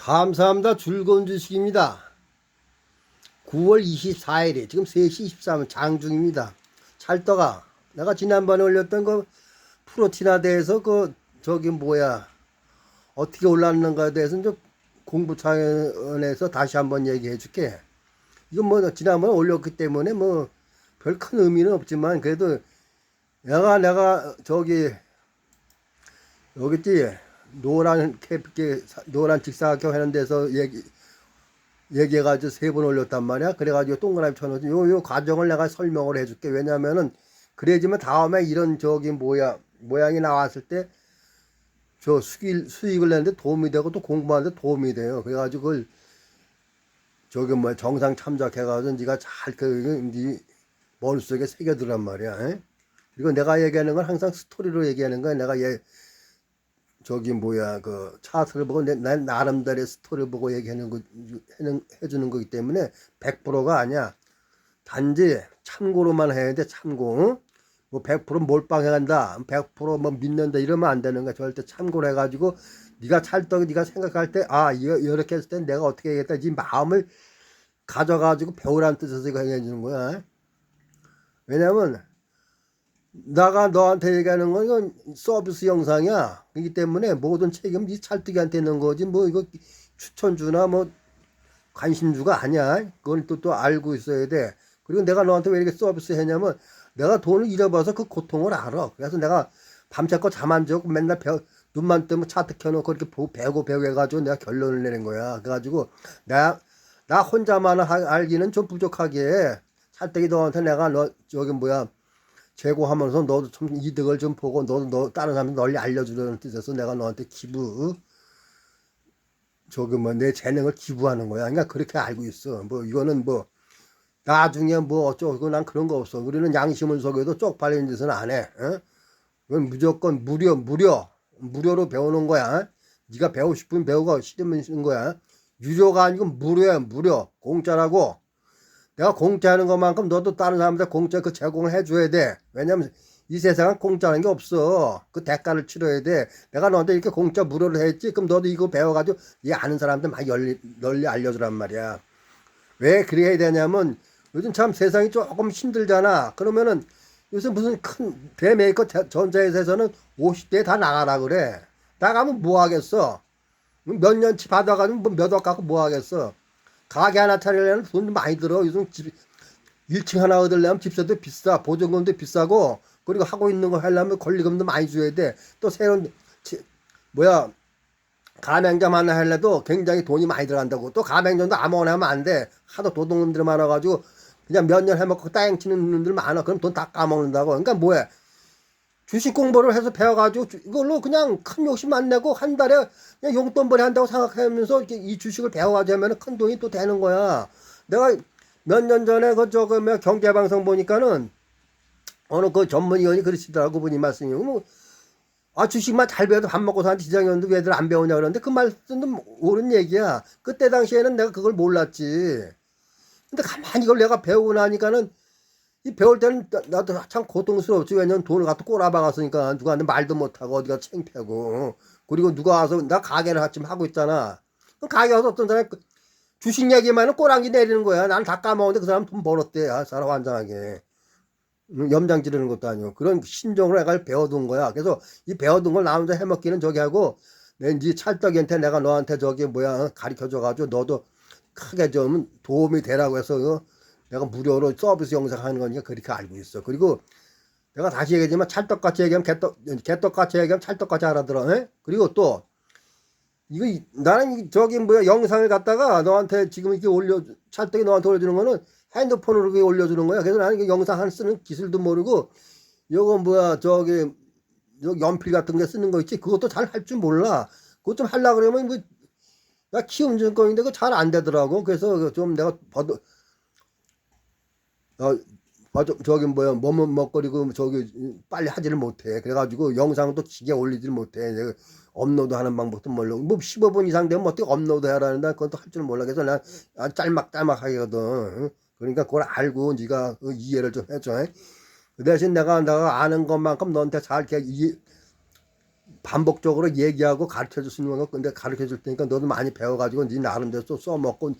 감사합니다. 즐거운 주식입니다. 9월 24일에 지금 3시 23분 장중입니다. 찰떡아 내가 지난번에 올렸던 그 프로틴에 대해서 그 저기 뭐야 어떻게 올랐는가에 대해서는 좀 공부 차원에서 다시 한번 얘기해 줄게. 이건 뭐 지난번에 올렸기 때문에 뭐 별 큰 의미는 없지만 그래도 내가 내가 저기 여기 있지 노란 캡게 노란 직사각형 하는 데서 얘기 얘기해가지고 세 번 올렸단 말이야. 그래가지고 동그라미 쳐놓지. 요, 요 과정을 내가 설명을 해줄게. 왜냐면은, 그래야지만 다음에 이런 저기 모양, 모양이 나왔을 때, 저 수익, 수익을 내는데 도움이 되고 또 공부하는데 도움이 돼요. 그래가지고 그걸, 저기 뭐 정상 참작해가지고 네가 잘 그, 네 머릿속에 새겨두란 말이야. 에? 그리고 내가 얘기하는 건 항상 스토리로 얘기하는 거야. 내가 얘, 저기 뭐야 그 차트를 보고 내, 나 나름대로의 스토리를 보고 얘기하는 거 해는, 해주는 거기 때문에 100%가 아니야. 단지 참고로만 해야 돼 참고. 뭐 100% 몰빵해 간다. 100%뭐 믿는다 이러면 안 되는 거야. 절대 참고로 해가지고 네가 찰떡 네가 생각할 때 아 이렇게 했을 때 내가 어떻게 해야겠다. 이 마음을 가져가지고 배우라는 뜻에서 이거 해주는 거야. 왜냐면 나가 너한테 얘기하는 건 이건 서비스 영상이야. 그렇기 때문에 모든 책임 네 찰떡이한테 있는 거지. 뭐 이거 추천주나 뭐 관심주가 아니야. 그걸 또, 또 알고 있어야 돼. 그리고 내가 너한테 왜 이렇게 서비스 했냐면 내가 돈을 잃어버려서 그 고통을 알아. 그래서 내가 밤새껏 잠 안 자고 맨날 배, 눈만 뜨면 차트 켜놓고 이렇게 보, 배고 배고 해가지고 내가 결론을 내는 거야. 그래가지고 나, 나 혼자만 하- 알기는 좀 부족하게 찰떡이 너한테 내가 너 저기 뭐야 제고하면서 너도 좀 이득을 좀 보고 너도 너 다른 사람들 널리 알려주려는 뜻에서 내가 너한테 기부 저기 뭐 내 재능을 기부하는 거야. 그러니까 그렇게 알고 있어. 뭐 이거는 뭐 나중에 뭐 어쩌고 난 그런 거 없어. 우리는 양심을 속여도 쪽팔리는 짓은 안 해. 어? 이건 무조건 무료 무료 무료로 배우는 거야. 네가 배우고 싶으면 배우고 싫으면 싫은 거야. 유료가 아니고 무료야 무료 공짜라고. 내가 공짜하는 것만큼 너도 다른 사람한테 공짜 그 제공을 해줘야 돼. 왜냐면 이 세상은 공짜라는 게 없어. 그 대가를 치러야 돼. 내가 너한테 이렇게 공짜 무료로 했지. 그럼 너도 이거 배워가지고 이 아는 사람들 많이 널리, 널리 알려주란 말이야. 왜 그래야 되냐면 요즘 참 세상이 조금 힘들잖아. 그러면은 요새 무슨 큰 대메이커 자- 전자회사에서는 50대에 다 나가라 그래. 나가면 뭐 하겠어? 몇 년치 받아가지고 뭐몇억 갖고 뭐 하겠어? 가게 하나 차리려면 돈 많이 들어. 요즘 집 1층 하나 얻으려면 집세도 비싸. 보증금도 비싸고 그리고 하고 있는 거 하려면 권리금도 많이 줘야 돼. 또 새로운 치- 뭐야 가맹점 하나 하려도 굉장히 돈이 많이 들어간다고. 또 가맹점도 아무거나 하면 안 돼. 하도 도둑놈들 많아가지고 그냥 몇 년 해먹고 따행 치는 놈들 많아. 그럼 돈 다 까먹는다고. 그러니까 뭐야. 주식 공부를 해서 배워가지고 주- 이걸로 그냥 큰 욕심 안 내고 한 달에 그냥 용돈벌이 한다고 생각하면서 이렇게 이 주식을 배워가지고 하면 큰 돈이 또 되는 거야. 내가 몇 년 전에 그 저거 뭐 경제방송 보니까는 어느 그 전문위원이 그러시더라고 분이 말씀이 뭐, 아 주식만 잘 배워도 밥 먹고 사는 지장이 없는데 왜 애들 안 배우냐 그러는데 그 말씀도 옳은 얘기야. 그때 당시에는 내가 그걸 몰랐지. 근데 가만히 이걸 내가 배우고 나니까는 이 배울 때는 나- 나도 참 고통스럽지. 왜냐면 돈을 갖다 꼬라박았으니까 누구한테 말도 못하고 어디가 창피하고. 그리고 누가 와서 나 가게를 아침 하고 있잖아. 그 가게 와서 어떤 사람이 그 주식 얘기만 하면 꼬랑지 내리는 거야. 나는 다 까먹었는데 그 사람 돈 벌었대. 아, 사람 환장하게. 음, 염장 지르는 것도 아니고. 그런 신종을 내가 배워둔 거야. 그래서 이 배워둔 걸 나 혼자 해먹기는 저기 하고 왠지 찰떡이한테 내가 너한테 저기 뭐야 가르쳐줘가지고 너도 크게 좀 도움이 되라고 해서 어, 내가 무료로 서비스 영상 하는 거니까 그렇게 알고 있어. 그리고 내가 다시 얘기하지만 찰떡같이 얘기하면 개떡, 개떡같이 얘기하면 찰떡같이 알아들어. 에? 그리고 또 이거 이- 나는 이- 저기 뭐야 영상을 갖다가 너한테 지금 이렇게 올려 찰떡이 너한테 올려주는 거는 핸드폰으로 이렇게 올려주는 거야. 그래서 나는 이 영상 한 쓰는 기술도 모르고 요거 뭐야 저기 요 연필 같은 게 쓰는 거 있지 그것도 잘 할 줄 몰라. 그것 좀 하려 그러면 뭐 나 키움증 건인데 그거 잘 안 되더라고. 그래서 좀 내가 버드 어, 저기 뭐야, 뭐뭐 먹거리고 저기 빨리 하지를 못해. 그래가지고 영상도 기계 올리지를 못해. 업로드 하는 방법도 모르고 뭐 15분 이상 되면 어떻게 업로드 하라는데 그것도 할줄 몰라. 그래서 난 짤막짤막 하거든. 응? 그러니까 그걸 알고 네가 그 이해를 좀 해줘. 응? 그 대신 내가 내가 아는 것만큼 너한테 잘 이렇게 이, 반복적으로 얘기하고 가르쳐 줄 수 있는 거 근데 가르쳐 줄 테니까 너도 많이 배워가지고 네 나름대로 또 써먹고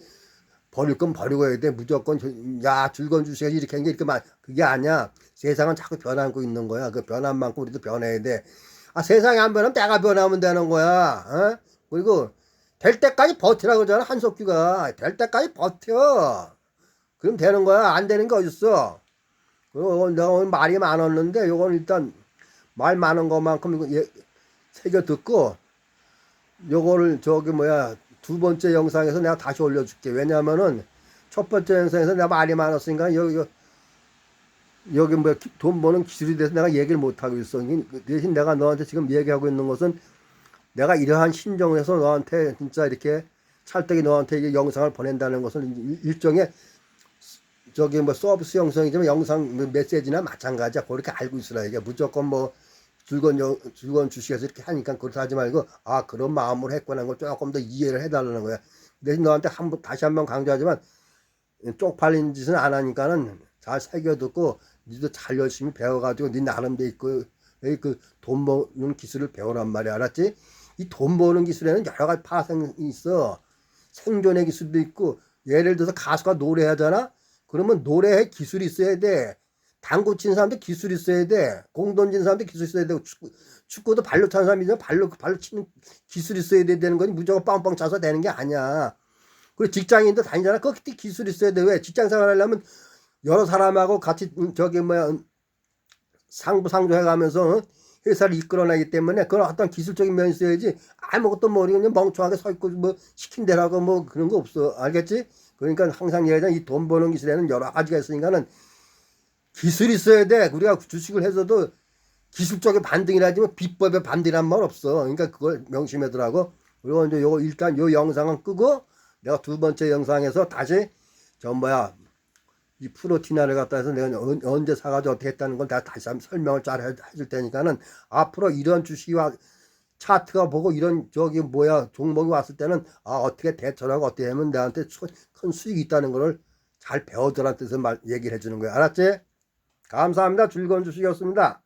버릴 건 버리고 해야 돼. 무조건 저- 야 즐거운 주식이 이렇게 한게 이렇게 말 그게 아니야. 세상은 자꾸 변하고 있는 거야. 그 변한 만큼 우리도 변해야 돼 아 세상이 안 변하면 내가 변하면 되는 거야. 어? 그리고 될 때까지 버티라 그러잖아 한석규가. 될 때까지 버텨. 그럼 되는 거야. 안 되는 게 어딨어. 그리고 내가 오늘 말이 많았는데 요건 일단 말 많은 것만큼 이거 예, 새겨 듣고 요거를 저기 뭐야 두 번째 영상에서 내가 다시 올려줄게. 왜냐면은 첫 번째 영상에서 내가 말이 많았으니까 여기 여기, 여기 뭐 돈 버는 기술에 대해서 내가 얘기를 못 하고 있어. 그 대신 내가 너한테 지금 얘기하고 있는 것은 내가 이러한 신정에서 너한테 진짜 이렇게 찰떡이 너한테 이 영상을 보낸다는 것은 일- 일종의 저기 뭐 서비스 영상이지만 영상 뭐 메시지나 마찬가지야. 그렇게 알고 있으라 이게. 무조건 뭐 영, 즐거운 주식에서 이렇게 하니까 그렇다 하지 말고 아 그런 마음으로 했구나 걸 조금 더 이해를 해달라는 거야. 대신 너한테 한 번 다시 한 번 강조하지만 쪽팔린 짓은 안 하니까는 잘 새겨 듣고 니도 잘 열심히 배워가지고 니 나름대로 있고 그돈 버는 기술을 배우란 말이야 알았지? 이 돈 버는 기술에는 여러 가지 파생이 있어. 생존의 기술도 있고 예를 들어서 가수가 노래하잖아. 그러면 노래에 기술이 있어야 돼. 당구 친 사람도 기술이 있어야 돼. 공 던진 사람도 기술이 있어야 되고 축구, 축구도 발로 차는 사람이잖아. 발로 발로 치는 기술이 있어야 돼 되는 거지 무조건 빵빵 차서 되는 게 아니야. 그리고 직장인도 다니잖아. 거기 기술이 있어야 돼. 왜? 직장 생활 하려면 여러 사람하고 같이 음, 저기 뭐야 음, 상부 상조 해 가면서 어? 회사를 이끌어내기 때문에 그런 어떤 기술적인 면이 있어야지 아무것도 모르고 그냥 멍청하게 서 있고 뭐 시킨 대로하고 뭐 그런 거 없어 알겠지? 그러니까 항상 얘기하잖아 이 돈 버는 기술에는 여러 가지가 있으니까는 기술이 있어야 돼. 우리가 주식을 해서도 기술적인 반등이라지만 비법의 반등이란 말 없어. 그러니까 그걸 명심하더라고. 그리고 이제 요 일단 요 영상은 끄고 내가 두 번째 영상에서 다시 저 뭐야 이 프로티나를 갖다 해서 내가 언- 언제 사가지고 어떻게 했다는 걸 내가 다시 한번 설명을 잘 해- 해줄 테니까는 앞으로 이런 주식이 차트가 보고 이런 저기 뭐야 종목이 왔을 때는 아 어떻게 대처하고 어떻게 하면 내한테 수- 큰 수익이 있다는 거를 잘 배워들한 뜻을 말 얘기를 해주는 거야. 알았지? 감사합니다 즐거운 주식이었습니다.